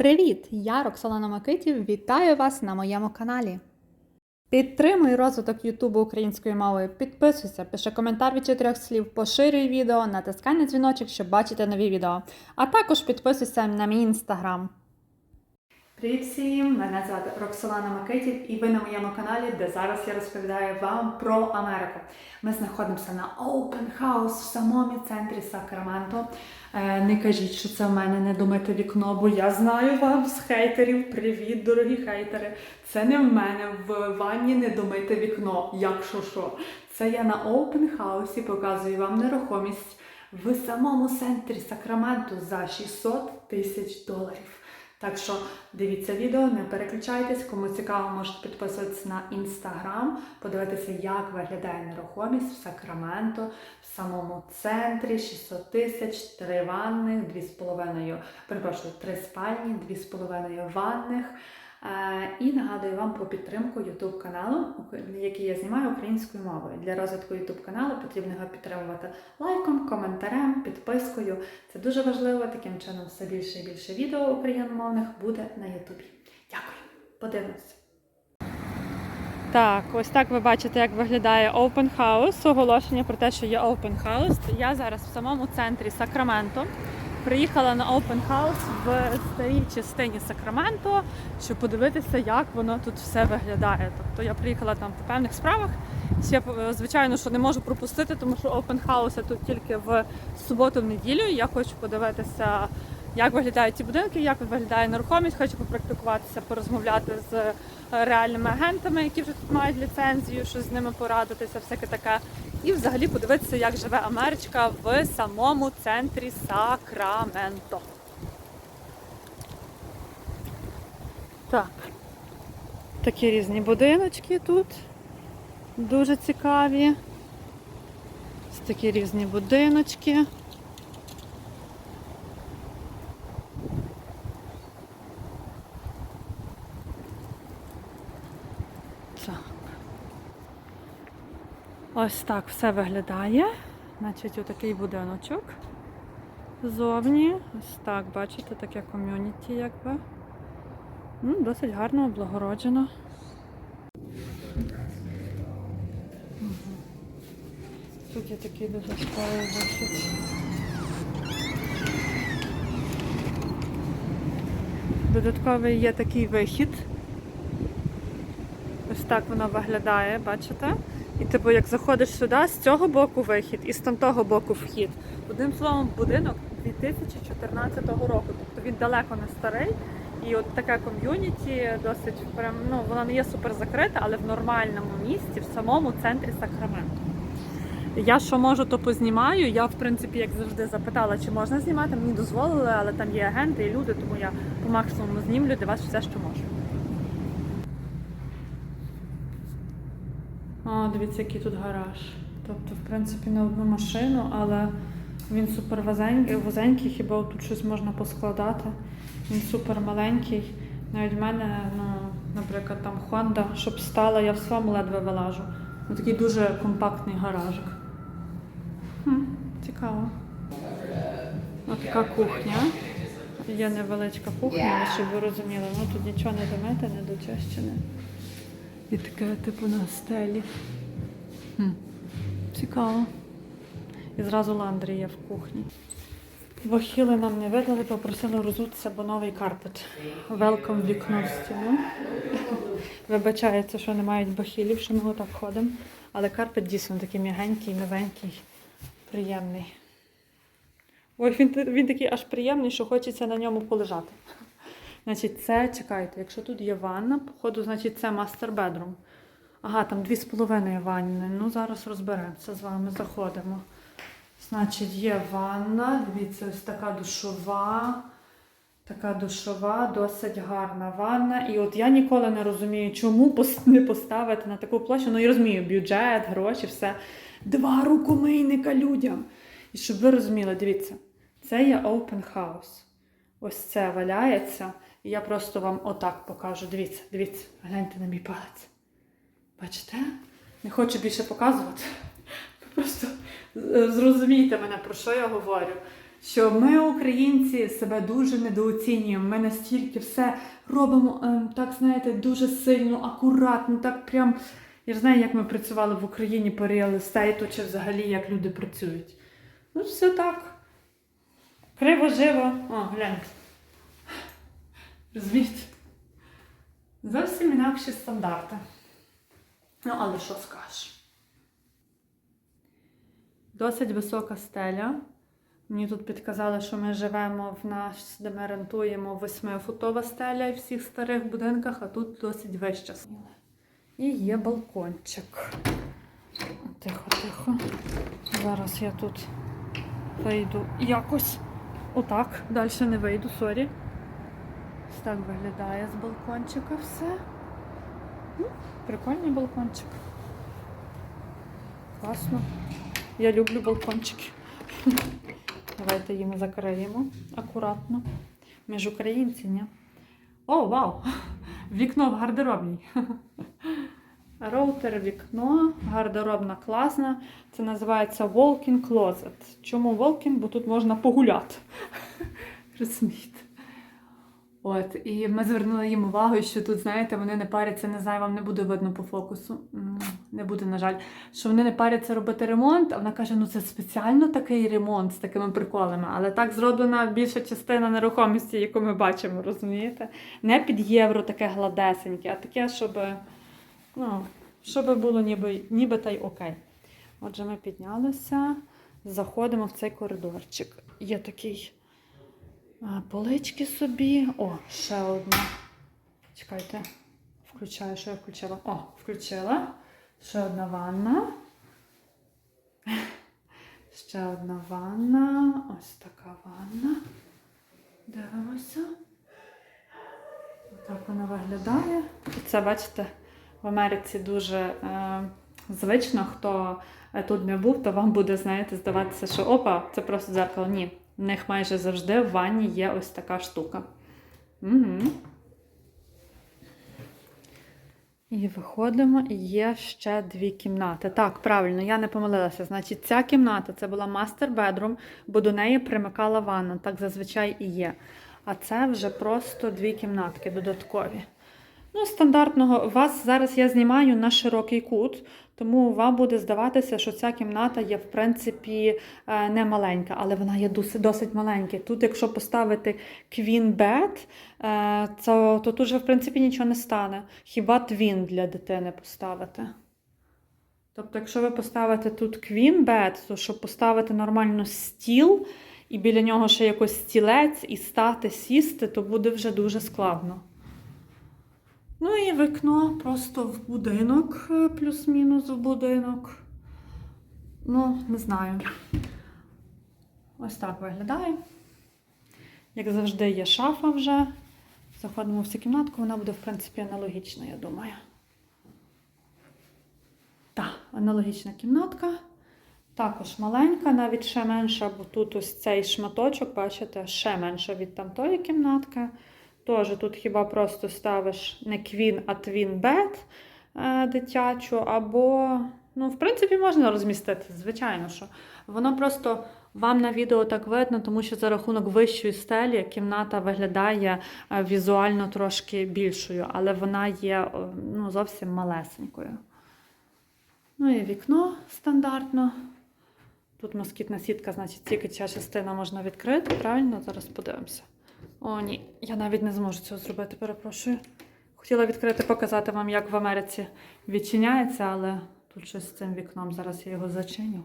Привіт! Я Роксолана Макитів. Вітаю вас на моєму каналі. Підтримуй розвиток Ютубу українською мовою, підписуйся, пиши коментар від чотирьох слів, поширюй відео, натискай на дзвіночок, щоб бачити нові відео. А також підписуйся на мій інстаграм. Привіт всім! Мене звати Роксолана Макитів, і ви на моєму каналі, де зараз я розповідаю вам про Америку. Ми знаходимося на Open House в самому центрі Сакраменто. Е, Не кажіть, що це в мене не домите вікно, бо я знаю вам з хейтерів. Привіт, дорогі хейтери! Це не в мене в ванні не домите вікно, якщо що. Це я на Open House показую вам нерухомість в самому центрі Сакраменто за 600 тисяч доларів. Так що дивіться відео, не переключайтесь. Кому цікаво, можете підписуватися на інстаграм, подивитися, як виглядає нерухомість в Сакраменто, в самому центрі 600 тисяч, 3 ванних, 2,5, перепрошую, 3 спальні, 2,5 ванних. Е, І нагадую вам про підтримку YouTube каналу, який я знімаю українською мовою. Для розвитку YouTube каналу потрібно його підтримувати лайком, коментарем, підпискою. Це дуже важливо. Таким чином все більше і більше відео україномовних буде на YouTube. Дякую. Подивимося. Так, ось так ви бачите, як виглядає Open House. Оголошення про те, що є Open House. Я зараз в самому центрі Сакраменто. Приїхала на Open House в старій частині Сакраменто, щоб подивитися, як воно тут все виглядає. Тобто я приїхала там по певних справах. Ще е, звичайно, що не можу пропустити, тому що Open House тут тільки в суботу в неділю. Я хочу подивитися, як виглядають ці будинки, як виглядає нерухомість. Хочу попрактикуватися, порозмовляти з е, реальними агентами, які вже тут мають ліцензію, що з ними порадитися, всяке таке. І взагалі подивитися, як живе Америчка в самому центрі Сакраменто. Так. Такі різні будиночки тут. Дуже цікаві. Ось такі різні будиночки. Ось так все виглядає. Значить, отакий будиночок. Ззовні. Ось так, бачите, таке ком'юніті якби. Ну, досить гарно облагороджено. Тут є такий додатковий вихід. Додатковий є такий вихід. Ось так воно виглядає, бачите? І типу, як заходиш сюди, з цього боку вихід і з тамтого боку вхід. Одним словом, будинок 2014 року. Тобто він далеко не старий. І от таке ком'юніті досить прям, ну, воно не є супер закрите, але в нормальному місці, в самому центрі Сакраменто. Я що можу, то познімаю. Я, в принципі, як завжди, запитала, чи можна знімати. Мені дозволили, але там є агенти і люди, тому я по максимуму знімлю для вас все, що можу. О, дивіться, який тут гараж. Тобто, в принципі, на одну машину, але він супер вузенький, хіба тут щось можна поскладати. Він супер маленький. Навіть в мене, ну, наприклад, там Honda, щоб стала, я в своєму ледве вилажу. Ну, такий дуже компактний гаражик. Хм, цікаво. Ось така кухня. Є невеличка кухня, щоб ви розуміли, ну тут нічого не домите, не дочищене. І таке, типу, на стелі. Хм. Цікаво. І зразу ландрі є в кухні. Бахіли нам не видали, попросили розутися, бо новий карпет. Велком вікно в стіну. Вибачається, що не мають бахілів, що ми отак ходимо. Але карпет дійсно такий м'ягенький, новенький, приємний. Ой, він, він такий аж приємний, що хочеться на ньому полежати. Значить, це, чекайте, якщо тут є ванна, походу, значить, це мастер бедрум. Ага, там дві з половиною ванни. Ну, зараз розберемося з вами, заходимо. Значить, є ванна, дивіться, ось така душова. Така душова, досить гарна ванна. І от я ніколи не розумію, чому не поставити на таку площу. Ну, я розумію, бюджет, гроші, все. Два рукомийника людям. І щоб ви розуміли, дивіться, це є open house. Ось це валяється. І я просто вам отак покажу. Дивіться, дивіться, гляньте на мій палець. Бачите? Не хочу більше показувати. Ви Просто е, зрозумійте мене, про що я говорю. що ми, українці, себе дуже недооцінюємо. Ми настільки все робимо ем, так, знаєте, дуже сильно, акуратно, так прям. Я ж знаю, як ми працювали в Україні по реалістейту, чи взагалі як люди працюють. Ну, все так. Криво живо. О, гляньте. Розумієте? Зовсім інакші стандарти. Ну, але що скажеш? Досить висока стеля. Мені тут підказали, що ми живемо в нас, де ми рентуємо восьмифутова стеля і в всіх старих будинках, а тут досить вища. І є балкончик. Тихо, тихо. Зараз я тут вийду якось. Отак. Далі не вийду, сорі. Так виглядає з балкончика все. Ну, Прикольний балкончик. Класно. Я люблю балкончики. Давайте їм закриємо акуратно. Ми ж українці, ні? О, вау! Вікно в гардеробній. Роутер вікно, гардеробна класна. Це називається walk-in closet. Чому walk-in? Бо тут можна погуляти. Розумієте? От, і ми звернули їм увагу, що тут, знаєте, вони не паряться, не знаю, вам не буде видно по фокусу. Не буде, на жаль, що вони не паряться робити ремонт, а вона каже, ну це спеціально такий ремонт з такими приколами, але так зроблена більша частина нерухомості, яку ми бачимо, розумієте? Не під євро таке гладесеньке, а таке, щоб, ну, щоб було ніби, ніби та й окей. Отже, ми піднялися, заходимо в цей коридорчик. Є такий. А, Полички собі. О, ще одна. Чекайте. Включаю, що я включила. О, включила. Ще одна ванна. Ще одна ванна. Ось така ванна. Дивимося. Так вона виглядає. І це, бачите, в Америці дуже е, звично, хто е, тут не був, то вам буде, знаєте, здаватися, що опа, це просто дзеркало. Ні. В них майже завжди в ванні є ось така штука. Угу. І виходимо, є ще дві кімнати. Так, правильно, я не помилилася. Значить, ця кімната це була мастер бедрум, бо до неї примикала ванна. Так зазвичай і є. А це вже просто дві кімнатки додаткові. Ну, стандартного вас зараз я знімаю на широкий кут, тому вам буде здаватися, що ця кімната є, в принципі, е, не маленька, але вона є досить, маленька. Тут, якщо поставити Bed, е, то, то тут же, в принципі, нічого не стане. Хіба твін для дитини поставити? Тобто, якщо ви поставите тут Queen Bed, то щоб поставити нормально стіл, і біля нього ще якось стілець, і стати, сісти, то буде вже дуже складно. Ну і вікно просто в будинок, е, плюс-мінус в будинок. Ну, не знаю. Ось так виглядає. Як завжди, є шафа вже. Заходимо в цю кімнатку, вона буде, в принципі, аналогічна, я думаю. Так, аналогічна кімнатка. Також маленька, навіть ще менша, бо тут ось цей шматочок, бачите, ще менша від тамтої кімнатки. Тож тут хіба просто ставиш не квін, а твін бед дитячу, або, ну, в принципі, можна розмістити, звичайно, що. Воно просто вам на відео так видно, тому що за рахунок вищої стелі кімната виглядає е, візуально трошки більшою, але вона є ну, зовсім малесенькою. Ну і вікно стандартно. Тут москітна сітка, значить, тільки ця частина можна відкрити, правильно? Зараз подивимося. О, ні, я навіть не зможу цього зробити, перепрошую. Хотіла відкрити, показати вам, як в Америці відчиняється, але тут щось з цим вікном. Зараз я його зачиню.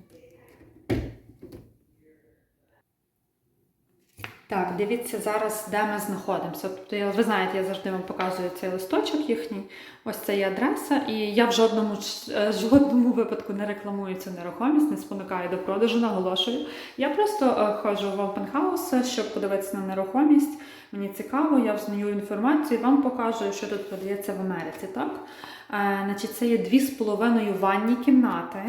Так, дивіться зараз, де ми знаходимося. Тобто, ви знаєте, я завжди вам показую цей листочок їхній. Ось це є адреса, і я в жодному, е, жодному випадку не рекламую цю нерухомість, не спонукаю до продажу, наголошую. Я просто е, ходжу в house, щоб подивитися на нерухомість. Мені цікаво, я взнаю інформацію вам покажу, що тут продається в Америці. Так? Е, значить, це є дві з половиною ванні кімнати.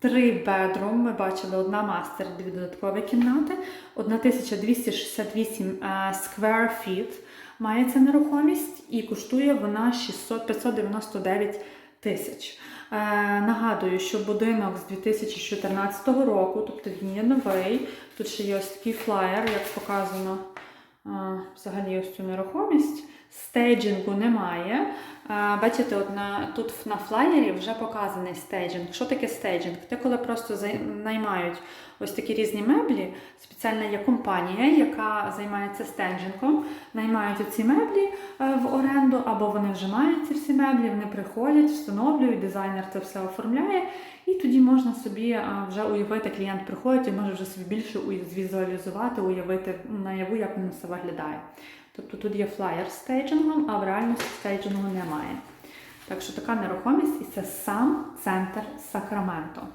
Три бедрум, ми бачили одна мастер, дві додаткові кімнати, 1268 е, square feet має ця нерухомість і коштує вона 600, 599 тисяч. Е, нагадую, що будинок з 2014 року, тобто він є новий. Тут ще є ось такий флаєр, як показано е, взагалі ось цю нерухомість. Стейджингу немає. Бачите, от тут на флаєрі вже показаний стейджинг. Що таке стейджинг? Це коли просто наймають ось такі різні меблі. Спеціальна є компанія, яка займається стейджингом, наймають оці меблі е, в оренду, або вони вже мають ці всі меблі, вони приходять, встановлюють, дизайнер це все оформляє, і тоді можна собі е, вже уявити, клієнт приходить і може вже собі більше звізуалізувати, уявити наяву, як воно все виглядає. Тобто тут є флаєр з стейджингом, а в реальності стейджингу немає. Так що така нерухомість, і це сам центр Сакраменто.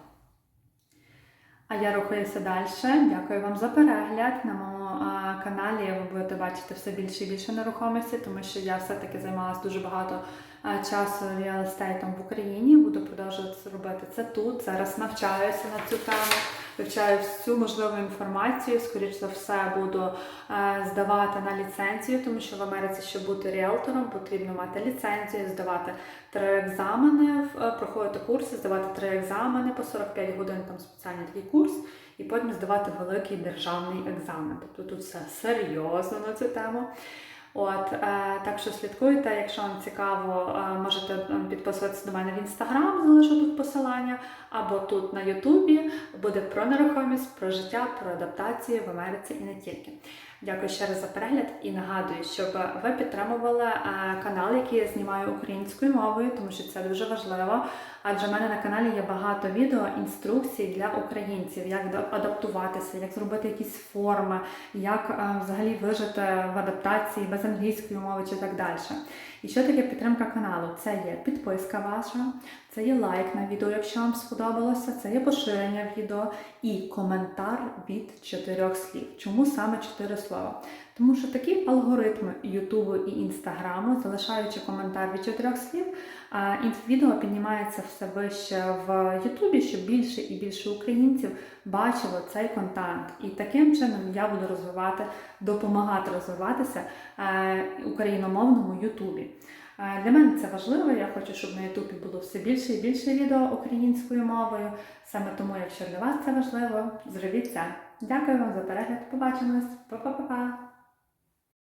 А я рухаюся далі. Дякую вам за перегляд. На моєму каналі ви будете бачити все більше і більше нерухомості, тому що я все-таки займалася дуже багато часу реалістейтом в Україні. Буду продовжувати робити це тут. Зараз навчаюся на цю тему, вивчаю всю можливу інформацію. Скоріше за все, буду е, здавати на ліцензію, тому що в Америці, щоб бути ріелтором, потрібно мати ліцензію, здавати три екзамени, е, проходити курси, здавати три екзамени по 45 годин, там спеціальний такий курс, і потім здавати великий державний екзамен. Тобто тут все серйозно на цю тему. От е, так що слідкуйте, якщо вам цікаво, е, можете підписуватися до мене в інстаграм, залишу тут посилання, або тут на Ютубі буде про нерухомість, про життя, про адаптацію в Америці і не тільки. Дякую ще раз за перегляд і нагадую, щоб ви підтримували е, канал, який я знімаю українською мовою, тому що це дуже важливо. Адже в мене на каналі є багато відео, інструкцій для українців, як адаптуватися, як зробити якісь форми, як е, взагалі вижити в адаптації без англійської мови чи так далі. І що таке підтримка каналу? Це є підписка ваша, це є лайк на відео, якщо вам сподобалося, це є поширення відео і коментар від чотирьох слів. Чому саме чотири слова? Тому що такі алгоритми Ютубу і Інстаграму, залишаючи коментар від чотирьох слів, відео піднімається все вище в Ютубі, щоб більше і більше українців бачило цей контент. І таким чином я буду розвивати, допомагати розвиватися е, україномовному Ютубі. Е, Для мене це важливо. Я хочу, щоб на Ютубі було все більше і більше відео українською мовою. Саме тому, якщо для вас це важливо, зробіть це. Дякую вам за перегляд. Побачимось. Па-па-па-па.